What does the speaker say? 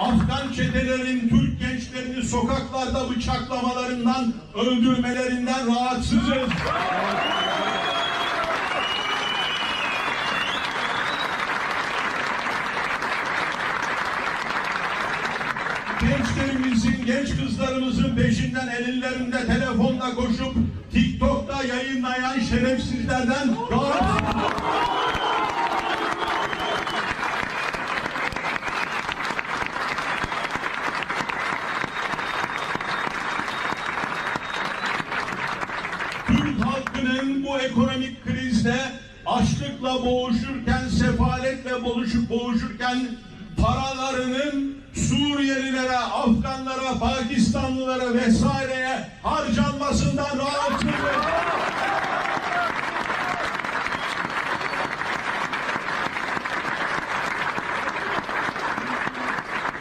Afgan çetelerin Türk gençlerini sokaklarda bıçaklamalarından, öldürmelerinden rahatsızız. Gençlerimizin, genç kızlarımızın peşinden ellerinde telefonla koşup TikTok'ta yayınlayan şerefsizlerden rahatsızız. Halkının bu ekonomik krizde açlıkla boğuşurken, sefaletle boğuşup boğuşurken paralarının Suriyelilere, Afganlara, Pakistanlılara vesaireye harcanması